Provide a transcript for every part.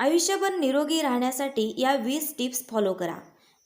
आयुष्यभर निरोगी राहण्यासाठी या वीस टिप्स फॉलो करा.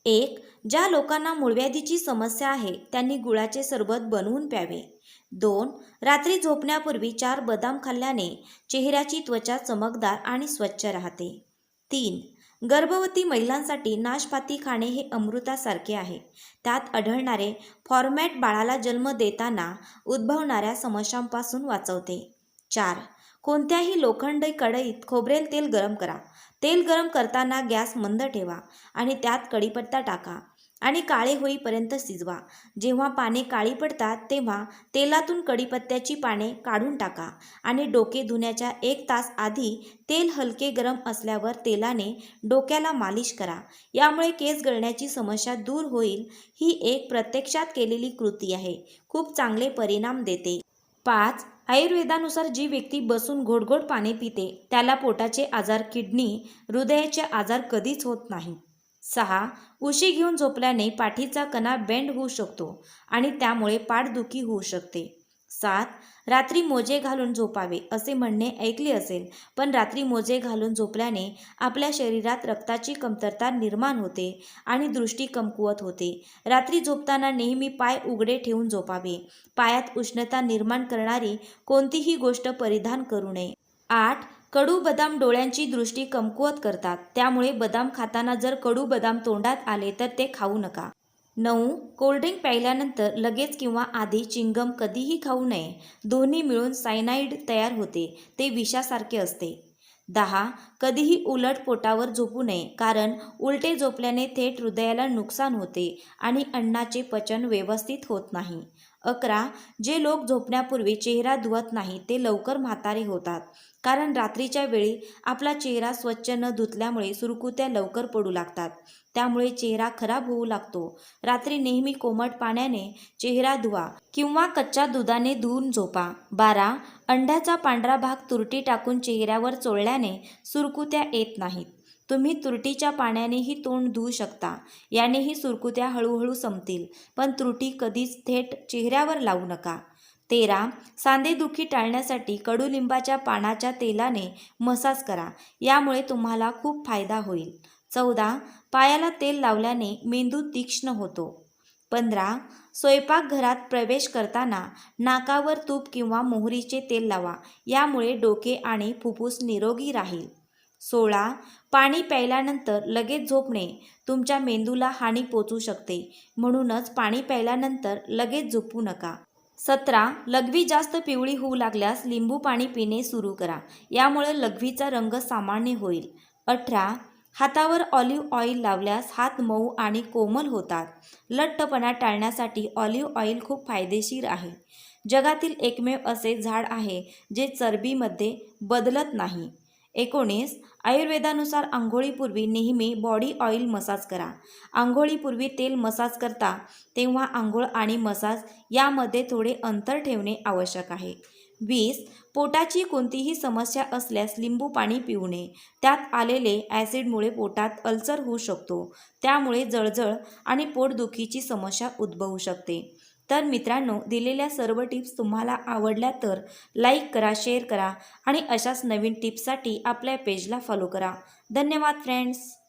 एक ज्या लोकांना मूळव्याधीची समस्या आहे त्यांनी गुळाचे सरबत बनवून प्यावे. दोन रात्री झोपण्यापूर्वी चार बदाम खाल्ल्याने चेहऱ्याची त्वचा चमकदार आणि स्वच्छ राहते. तीन गर्भवती महिलांसाठी नाशपाती खाणे हे अमृतासारखे आहे. त्यात आढळणारे फॉर्मॅट बाळाला जन्म देताना उद्भवणाऱ्या समस्यांपासून वाचवते. चार कोणत्याही लोखंडी कढईत खोबरेल तेल गरम करा. तेल गरम करताना गॅस मंद ठेवा आणि त्यात कढीपत्ता टाका आणि काळे होईपर्यंत शिजवा. जेव्हा पाने काळी पडतात तेव्हा तेलातून कढीपत्त्याची पाने काढून टाका आणि डोके धुण्याच्या एक तास आधी तेल हलके गरम असल्यावर तेलाने डोक्याला मालिश करा. यामुळे केस गळण्याची समस्या दूर होईल. ही एक प्रत्यक्षात केलेली कृती आहे. खूप चांगले परिणाम देते. पाच आयुर्वेदानुसार जी व्यक्ती बसून घोडघोड पाणी पिते त्याला पोटाचे आजार किडनी हृदयाचे आजार कधीच होत नाही. सहा उशी घेऊन झोपल्याने पाठीचा कणा बेंड होऊ शकतो आणि त्यामुळे पाठदुखी होऊ शकते. सात रात्री मोजे घालून झोपावे असे म्हणणे ऐकले असेल. पण रात्री मोजे घालून झोपल्याने आपल्या शरीरात रक्ताची कमतरता निर्माण होते आणि दृष्टी कमकुवत होते. रात्री झोपताना नेहमी पाय उघडे ठेवून झोपावे. पायात उष्णता निर्माण करणारी कोणतीही गोष्ट परिधान करू नये. आठ कडू बदाम डोळ्यांची दृष्टी कमकुवत करतात. त्यामुळे बदाम खाताना जर कडू बदाम तोंडात आले तर ते खाऊ नका. नऊ कोल्ड्रिंक प्यायल्यानंतर लगेच किंवा आधी चिंगम कधीही खाऊ नये. दोन्ही मिळून सायनाईड तयार होते. ते विषासारखे असते. दहा कधीही उलट पोटावर झोपू नये कारण उलटे झोपल्याने थेट हृदयाला नुकसान होते आणि अन्नाचे पचन व्यवस्थित होत नाही. अकरा जे लोक झोपण्यापूर्वी चेहरा धुवत नाही ते लवकर म्हातारे होतात. कारण रात्रीच्या वेळी आपला चेहरा स्वच्छ न धुतल्यामुळे सुरकुत्या लवकर पडू लागतात. त्यामुळे चेहरा खराब होऊ लागतो. रात्री नेहमी कोमट पाण्याने चेहरा धुवा किंवा कच्च्या दुधाने धुवून झोपा. बारा अंड्याचा पांढरा भाग तुरटी टाकून चेहऱ्यावर चोळल्याने सुरकुत्या येत नाहीत. तुम्ही तुरटीच्या पाण्यानेही तोंड धुवू शकता. यानेही सुरकुत्या हळूहळू संपतील. पण त्रुटी कधीच थेट चेहऱ्यावर लावू नका. तेरा. सांधेदुखी टाळण्यासाठी कडुलिंबाच्या पानाच्या तेलाने मसाज करा. यामुळे तुम्हाला खूप फायदा होईल. चौदा. पायाला तेल लावल्याने मेंदू तीक्ष्ण होतो. पंधरा. स्वयंपाकघरात प्रवेश करताना नाकावर तूप किंवा मोहरीचे तेल लावा. यामुळे डोके आणि फुफ्फुस निरोगी राहील. सोळा पाणी प्यायल्यानंतर लगेच झोपणे तुमच्या मेंदूला हानी पोचू शकते. म्हणूनच पाणी प्यायल्यानंतर लगेच झोपू नका. सतरा लघवी जास्त पिवळी होऊ लागल्यास लिंबू पाणी पिणे सुरू करा. यामुळे लघवीचा रंग सामान्य होईल. अठरा हातावर ऑलिव्ह ऑइल लावल्यास हात मऊ आणि कोमल होतात. लठ्ठपणा टाळण्यासाठी ऑलिव्ह ऑइल खूप फायदेशीर आहे. जगातील एकमेव असे झाड आहे जे चरबीमध्ये बदलत नाही. एकोणीस. आयुर्वेदानुसार आंघोळीपूर्वी नेहमी बॉडी ऑइल मसाज करा. आंघोळीपूर्वी तेल मसाज करता तेव्हा आंघोळ आणि मसाज यामध्ये थोडे अंतर ठेवणे आवश्यक आहे. वीस. पोटाची कोणतीही समस्या असल्यास लिंबू पाणी पिऊ नये त्यात आलेले ॲसिडमुळे पोटात अल्सर होऊ शकतो. त्यामुळे जळजळ आणि पोटदुखीची समस्या उद्भवू शकते. तर मित्रांनो दिलेल्या सर्व टिप्स तुम्हाला आवडल्या तर लाईक करा शेअर करा आणि अशाच नवीन टिप्ससाठी आपल्या पेजला फॉलो करा. धन्यवाद फ्रेंड्स!